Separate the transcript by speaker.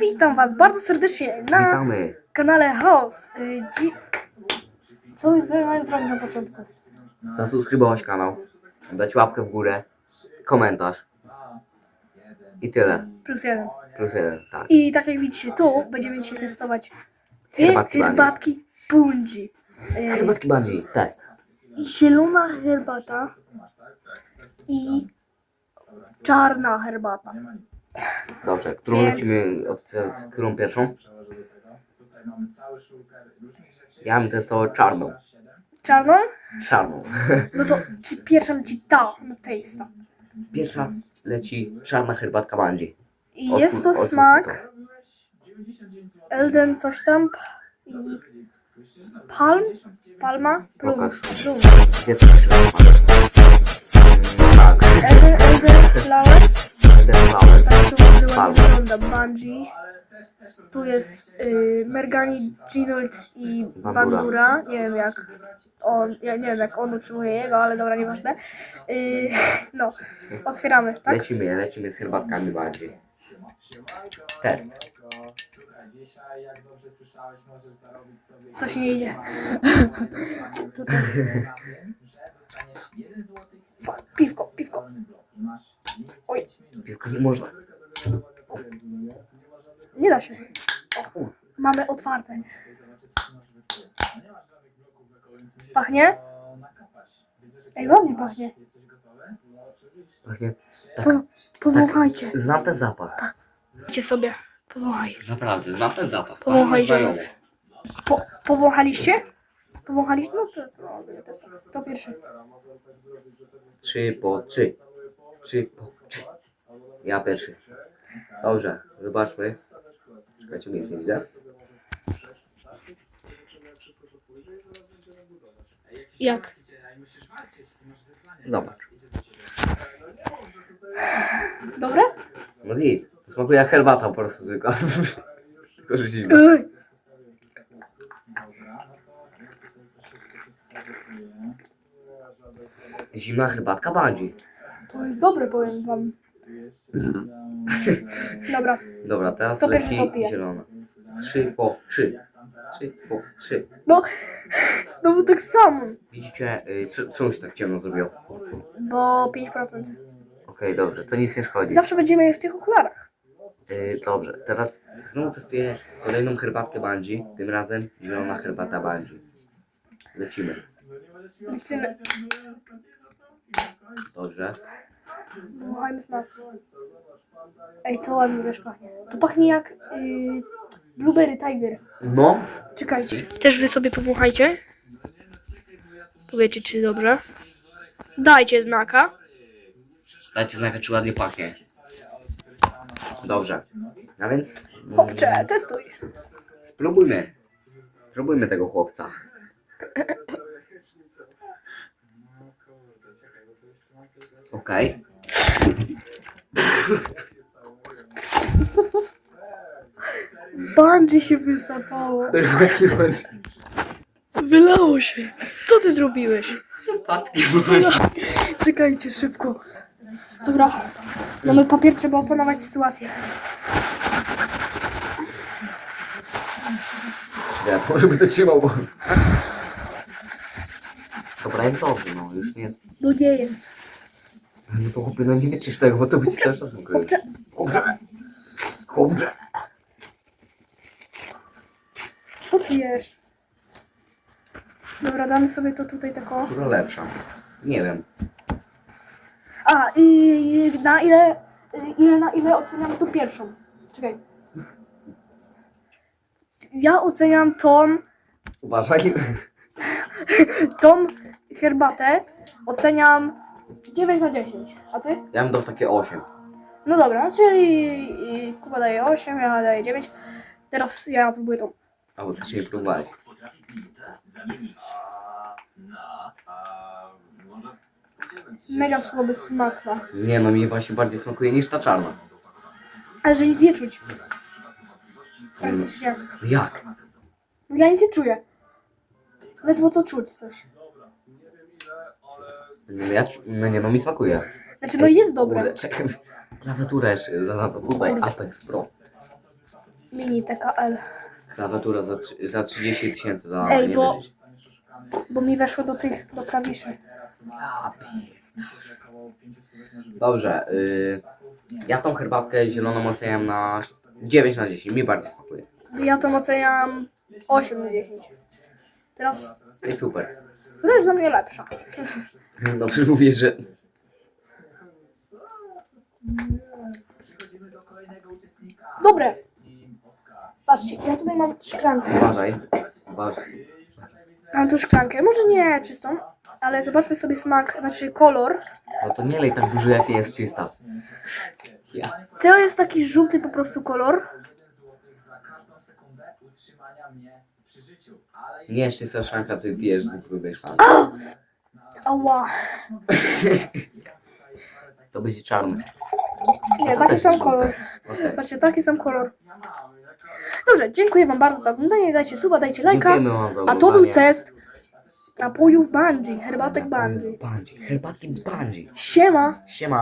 Speaker 1: Witam Was bardzo serdecznie na
Speaker 2: Witamy.
Speaker 1: kanale Chaos. Y, dzi... Co zrobić na początku?
Speaker 2: Zasubskrybować kanał, dać łapkę w górę, komentarz. I tyle.
Speaker 1: Plus jeden.
Speaker 2: Plus jeden, tak.
Speaker 1: I tak jak widzicie tu, będziemy dzisiaj testować dwie
Speaker 2: Herbatki
Speaker 1: herbatki Bungie. Y,
Speaker 2: Herbatki Bungie, test.
Speaker 1: zielona herbata i czarna herbata.
Speaker 2: Dobrze, którą
Speaker 1: Więc-
Speaker 2: lecimy, od, którą pierwszą? Ja bym testował czarną.
Speaker 1: Czarną?
Speaker 2: Czarną.
Speaker 1: No to czy pierwsza leci ta na taste'a.
Speaker 2: Pierwsza leci czarna herbatka Bungie.
Speaker 1: I jest to smak Elden coś tam i Palm? Palma? Plum.
Speaker 2: Pokaż.
Speaker 1: Plum.
Speaker 2: Gdzie to jest? Tak.
Speaker 1: Elden, Elden Flower. Ładnie wygląda Bungie. Tu jest y, Mergani, Ginold i
Speaker 2: Bandura.
Speaker 1: Nie wiem jak on, ja nie wiem jak on utrzymuje jego, ale dobra, nieważne. Y, no, otwieramy, tak?
Speaker 2: Lecimy, lecimy z herbatkami Bungie. Test.
Speaker 3: Dzisiaj, jak dobrze słyszałeś, możesz zarobić sobie.
Speaker 1: Coś nie idzie.
Speaker 3: Tutaj. Na tym, że dostaniesz 1 złotych za
Speaker 1: Piwko, piwko. Oj.
Speaker 2: Piłka nie można.
Speaker 1: Nie da się. O, mamy otwarte.
Speaker 3: No nie masz żadnych bloków w eko,
Speaker 1: Pachnie?
Speaker 3: to nakapać. Widzę, że
Speaker 1: Ej, ładnie pachnie.
Speaker 3: No.
Speaker 2: Pachnie. Tak,
Speaker 1: Po, powąchajcie.
Speaker 2: znam ten zapach.
Speaker 1: Idźcie sobie. Powąchaj.
Speaker 2: Naprawdę, znam ten zapach.
Speaker 1: Powąchaj,
Speaker 2: Pachnie.
Speaker 1: Po, powąchaliście? Powąchaliście? No to, to, to, to pierwszy.
Speaker 2: Trzy po trzy. Trzy po trzy. Ja pierwszy. Dobrze, zobaczmy. Czekajcie, nic nie widzę.
Speaker 1: Jak?
Speaker 2: Zobacz.
Speaker 1: Dobre?
Speaker 2: No git. To smakuje jak herbata po prostu zwykła. Tylko, że zimna.
Speaker 1: Ej,
Speaker 2: Zimna herbatka bandzi.
Speaker 1: to jest dobre, powiem wam. Dobra,
Speaker 2: Dobra, teraz
Speaker 1: To pierwszy
Speaker 2: leci
Speaker 1: popiję.
Speaker 2: zielona. Trzy po trzy. Trzy po trzy.
Speaker 1: no znowu tak samo,
Speaker 2: Widzicie, y, c- czemu się tak ciemno zrobiło?
Speaker 1: bo 5%.
Speaker 2: Okej, dobrze, to nic nie szkodzi.
Speaker 1: Zawsze będziemy w tych okularach.
Speaker 2: Y, dobrze, teraz znowu testuję kolejną herbatkę bandzi. Tym razem zielona herbata bandzi. Lecimy.
Speaker 1: Lecimy.
Speaker 2: Dobrze.
Speaker 1: Wąchajmy smak. Ej, to ładnie też pachnie. To pachnie jak yy, Blueberry Tiger.
Speaker 2: No,
Speaker 1: Czekajcie. Też wy sobie powąchajcie. Powiecie, czy dobrze. Dajcie znaka.
Speaker 2: dajcie znaka, czy ładnie pachnie. Dobrze. A więc mm,
Speaker 1: Chłopcze, testuj.
Speaker 2: spróbujmy. Spróbujmy tego chłopca. Okej.
Speaker 1: Bandzi się wysapało. Wylało się. Co ty zrobiłeś?
Speaker 2: Bandzi.
Speaker 1: Czekajcie, szybko. Dobra, mamy papier, trzeba opanować sytuację.
Speaker 2: Ja może będę trzymał, bo... Dobra, jest dobrze, no już nie jest...
Speaker 1: No nie jest.
Speaker 2: No to chłopie, no nie wiecie tego, bo to być cały czas
Speaker 1: Chłopcze,
Speaker 2: Chłopcze! Chłopcze!
Speaker 1: Jesz? Dobra, damy sobie to tutaj tako.
Speaker 2: Która lepsza? Nie wiem.
Speaker 1: A, i na ile, ile na ile oceniam tą pierwszą? Czekaj. Ja oceniam tą,
Speaker 2: Uważaj.
Speaker 1: tą herbatę, oceniam 9 na 10. A ty?
Speaker 2: Ja bym dał takie 8.
Speaker 1: No dobra, no czyli i Kuba daje 8, ja daję 9. Teraz ja próbuję tą.
Speaker 2: Albo też nie próbowałeś.
Speaker 1: Mega słaby smak ma.
Speaker 2: Nie no, mi właśnie bardziej smakuje niż ta czarna.
Speaker 1: Ale że nic nie czuć. Jak
Speaker 2: Mm.
Speaker 1: myślicie?
Speaker 2: Jak?
Speaker 1: No ja nic nie czuję. Ledwo co czuć coś.
Speaker 2: No, ja, no nie no, mi smakuje.
Speaker 1: Znaczy no jest dobre.
Speaker 2: Czekaj, klawiaturę jeszcze zalata. Tutaj. Apex Pro.
Speaker 1: Mini TKL.
Speaker 2: Klawiatura za, trzy- za 30 tysięcy za
Speaker 1: Ej,
Speaker 2: nie
Speaker 1: bo-. Bo mi weszło do tych, do klawiszy.
Speaker 2: Dobrze, y, ja tą herbatkę zieloną oceniam na 9 na 10, mi bardziej smakuje.
Speaker 1: Ja to oceniam 8 na 10. Teraz,
Speaker 2: I super.
Speaker 1: która jest dla mnie lepsza?
Speaker 2: Dobrze mówię, że
Speaker 3: Przechodzimy do kolejnego uczestnika.
Speaker 1: Dobre.
Speaker 3: Jest.
Speaker 1: Patrzcie, ja tutaj mam szklankę.
Speaker 2: uważaj. Uważaj.
Speaker 1: Mam tu szklankę, może nie czystą, ale zobaczmy sobie smak, znaczy kolor.
Speaker 2: No to nie lej tak dużo jak jest czysta. Ja.
Speaker 1: To jest taki żółty po prostu kolor.
Speaker 3: 1 złotych za każdą sekundę utrzymania mnie przy życiu. Ale
Speaker 2: Nie jeszcze ta szklanka, ty pijesz z grubej szklanki.
Speaker 1: Ała.
Speaker 2: To będzie czarny.
Speaker 1: Nie, taki sam kolor. Patrzcie, taki sam kolor. Dobrze, dziękuję wam bardzo za oglądanie. Dajcie suba, dajcie lajka.
Speaker 2: Dziękujemy wam za
Speaker 1: A to był
Speaker 2: oglądanie.
Speaker 1: test napojów Bungie, herbatek Bungie.
Speaker 2: Bandzi, herbatki Bandzi.
Speaker 1: Siema!
Speaker 2: Siema.